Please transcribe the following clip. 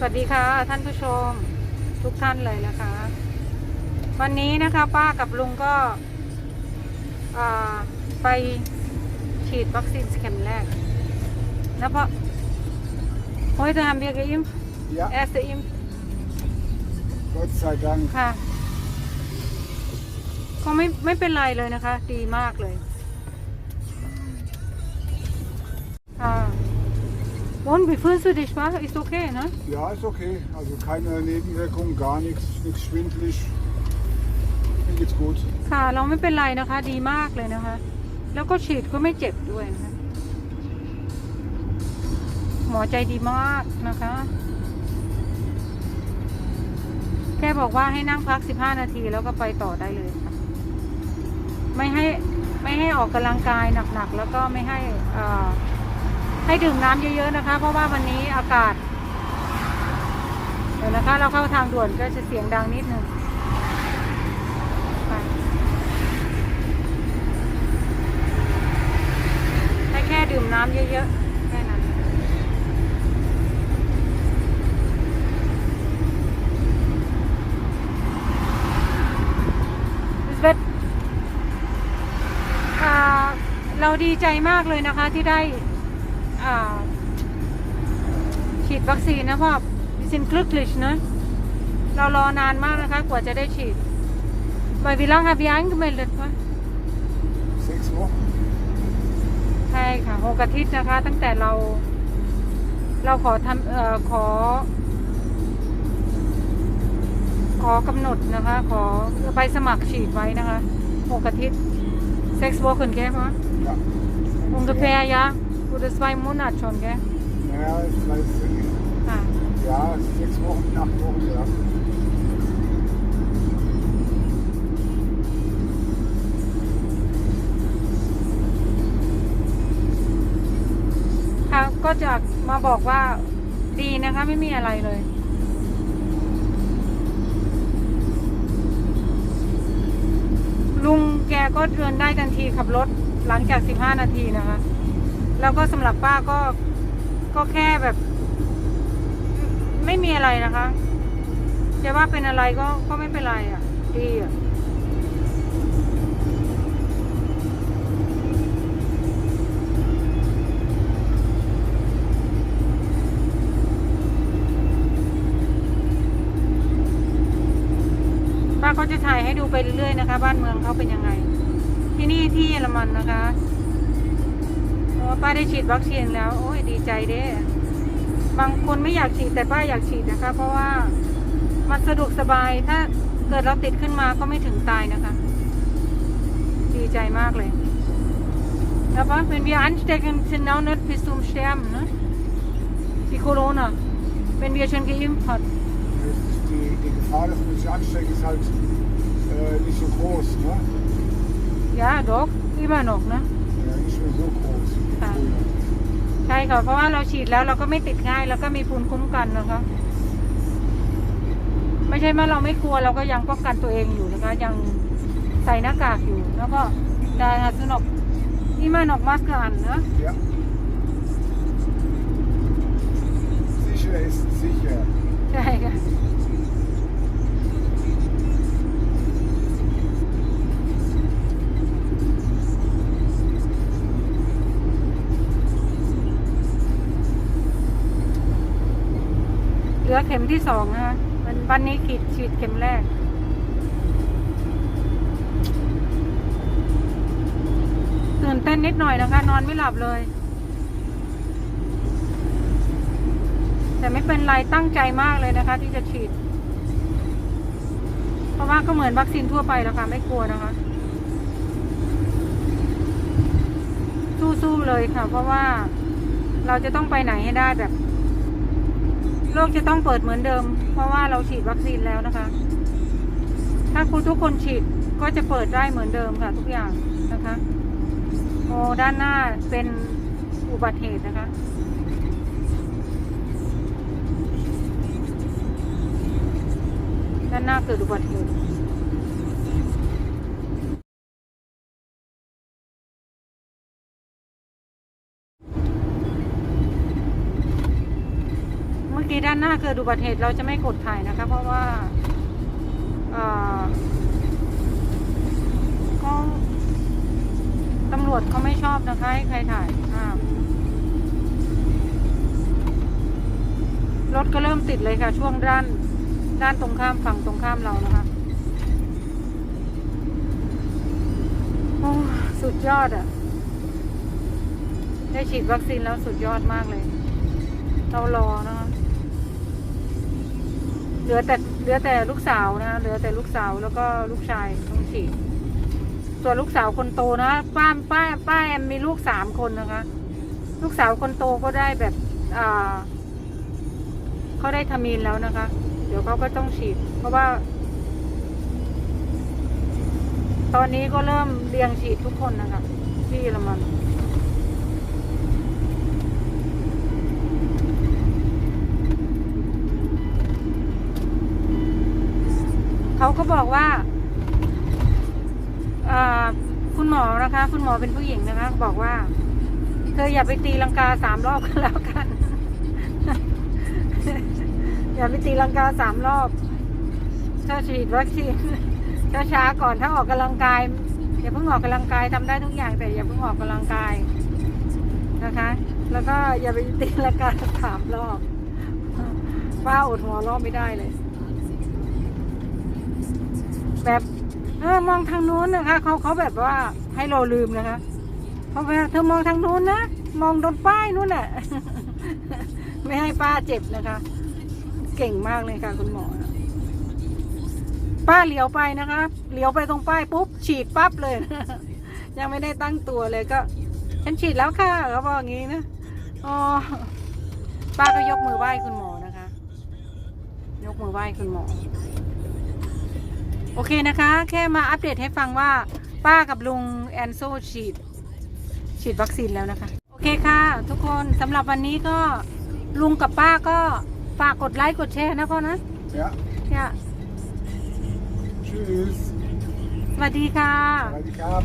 สวัสดีค่ะ ท่านผู้ชมทุกท่านเลยนะคะ วันนี้นะคะป้ากับลุงก็อ่าไปฉีดวัคซีนเข็มแรก แล้วพอ heute haben wir geimpft Ja, erste Impf Gott sei Dank. ค่ะ ก็ไม่ไม่เป็นไรเลยนะคะ ดีมากเลยค่ะ und wie fühlst du dich wa ist okay ne Ja, ist okay. Also keine Nebenwirkungen, gar nichts, nichts schwindelig. Mir geht's gut. ค่ะ เราไม่เป็นไรนะคะ ดีมากเลยนะคะ แล้วก็ฉีดก็ไม่เจ็บด้วยนะคะ หมอใจดีมากนะคะ แค่บอกว่าให้นั่งพัก 15 นาทีแล้วก็ไปต่อได้เลยค่ะ ไม่ให้ไม่ให้ออกกำลังกายหนักๆ แล้วก็ไม่ให้เอ่อ ให้ดื่มน้ำเยอะๆนะคะ เพราะว่าวันนี้อากาศ เดี๋ยวนะคะ เราเข้าทางด่วนก็จะเสียงดังนิดนึงให้แค่ดื่มน้ำเยอะๆแค่นั้นเวทเราดีใจมากเลยนะคะที่ได้ ฉีดวัคซีนนะพ่อสินคลึกลิชนะเรารอนานมากนะคะ กว่าจะได้ฉีดไปวิลังฮาบิอังก็ไม่เลิศวะ Sechs Wochen. ใช่ค่ะหกอาทิตย์นะคะ ตั้งแต่เรา เราขอทำเอ่อขอ ขอกำหนดนะคะ ขอไปสมัครฉีดไว้นะคะหกอาทิตย์เซ็กซ์ o อ h นแกปะ Ja. ungefähr ja oder zwei Monate schon gell Naja, vielleicht, ค่ะ ja, sechs Wochen, acht Wochen, ja. ค่ะก็จะมาบอกว่าดีนะคะไม่มีอะไรเลยลุงแกก็เดินได้ทันทีขับรถหลังจาก 15 นาทีนะคะ แล้วก็สำหรับป้าก็ก็แค่แบบ ไม่มีอะไรนะคะจะว่าเป็นอะไรก็ก็ไม่เป็นไรอะ ดีอะป้าก็จะถ่ายให้ดูไปเรื่อยๆนะคะ บ้านเมืองเขาเป็นยังไง ที่นี่ที่เยอรมันนะคะ ป้าได้ฉีดวัคซีนแล้วโอ้ยดีใจเด้บางคนไม่อยากฉีดแต่ป้าอยากฉีดนะคะ เพราะว่ามันสะดวกสบายถ้าเกิดเราติดขึ้นมาก็ไม่ถึงตายนะคะ ดีใจมากเลย Aber wenn wir anstecken, sind auch nicht bis zum Sterben, ne? Die Corona. Wenn wir schon geimpft hat. Das ist die, die Gefahr, dass man sich ansteckt, ist halt äh, nicht so groß, ne? Ja, doch, immer noch, ne? Ja, nicht mehr so groß ค่ะ เพราะว่าเราฉีดแล้วเราก็ไม่ติดง่าย แล้วก็มีภูมิคุ้มกันนะคะไม่ใช่ว่าเราไม่กลัวเราก็ยังป้องกันตัวเองอยู่นะคะ ยังใส่หน้ากากอยู่ แล้วก็ได้ฮัสนกนี่มานอกมาสก์อันนะ Ja. Sicher ist sicher. ใช่ค่ะ เหลือเข็มที่สองนะคะวันวันนี้ขีดฉีดเข็มแรก ตื่นเต้นนิดหน่อยนะคะ นอนไม่หลับเลย แต่ไม่เป็นไรตั้งใจมากเลยนะคะ ที่จะฉีด เพราะว่าก็เหมือนวัคซีนทั่วไปแล้วค่ะ ไม่กลัวนะคะ สู้ๆเลยค่ะ เพราะว่าเราจะต้องไปไหนให้ได้แบบ โลกจะต้องเปิดเหมือนเดิม เพราะว่าเราฉีดวัคซีนแล้วนะคะ ถ้าคุณทุกคนฉีดก็จะเปิดได้เหมือนเดิมค่ะ ทุกอย่างนะคะโอ้ด้านหน้าเป็นอุบัติเหตุนะคะด้านหน้าเกิดอุบัติเหตุ ด้านหน้าเกิดอุบัติเหตุเราจะไม่กดถ่ายนะคะ เพราะว่าเอ่อเขาตำรวจเขาไม่ชอบนะคะให้ใครถ่ายภาพรถก็เริ่มติดเลยค่ะช่วงด้านด้านตรงข้ามฝั่งตรงข้ามเรานะคะโอ้สุดยอดอะ่ะ ได้ฉีดวัคซีนแล้วสุดยอดมากเลย เรารอนะคะ เหลือแต่เหลือแต่ลูกสาวนะเหลือแต่ลูกสาวแล้วก็ลูกชายต้องฉีดส่วนลูกสาวคนโตนะป้าป้าป้าแอมมีลูกสามคนนะคะ ลูกสาวคนโตก็ได้แบบอ่าเขาได้ทามีนแล้วนะคะ เดี๋ยวเขาก็ต้องฉีด เพราะว่า ตอนนี้ก็เริ่มเรียงฉีดทุกคนนะคะที่เยอรมัน เขาก็บอกว่าคุณหมอนะคะ คุณหมอเป็นผู้หญิงนะคะ บอกว่า เธออย่าไปตีลังกาสามรอบกันแล้วกัน อย่าไปตีลังกาสามรอบถ้าฉีดวัคซีนช้าๆก่อนถ้าออกกำลังกายอย่าเพิ่งออกกำลังกายทำได้ทุกอย่างแต่อย่าเพิ่งออกกำลังกายนะคะ แล้วก็อย่าไปตีลังกาสามรอบป้าอดหัวรอบไม่ได้เลย แบบเออมองทางนู้นนะคะเขาเขาแบบว่าให้เราลืมนะคะเพราะว่าเธอมองทางนู้นนะมองโดนป้ายนู้นแหละไม่ให้ป้าเจ็บนะคะ เก่งมากเลยค่ะคุณหมอป้าเหลียวไปนะคะเหลียวไปตรงป้ายปุ๊บฉีดปั๊บเลย ยังไม่ได้ตั้งตัวเลยก็ฉันฉีดแล้วค่ะเขาบอกอย่างนี้นะอ๋อป้าก็ยกมือไหว้คุณหมอนะคะ ยกมือไหว้คุณหมอ โอเคนะคะ แค่มาอัปเดตให้ฟังว่าป้ากับลุงแอนโซฉีด ฉีดวัคซีนแล้วนะคะ โอเคค่ะ ทุกคนสำหรับวันนี้ก็ลุงกับป้าก็ฝากกดไลค์กดแชร์นะพ่อนะ Ja, เนี่ย tschüss. สวัสดีค่ะ Soweit ich hab.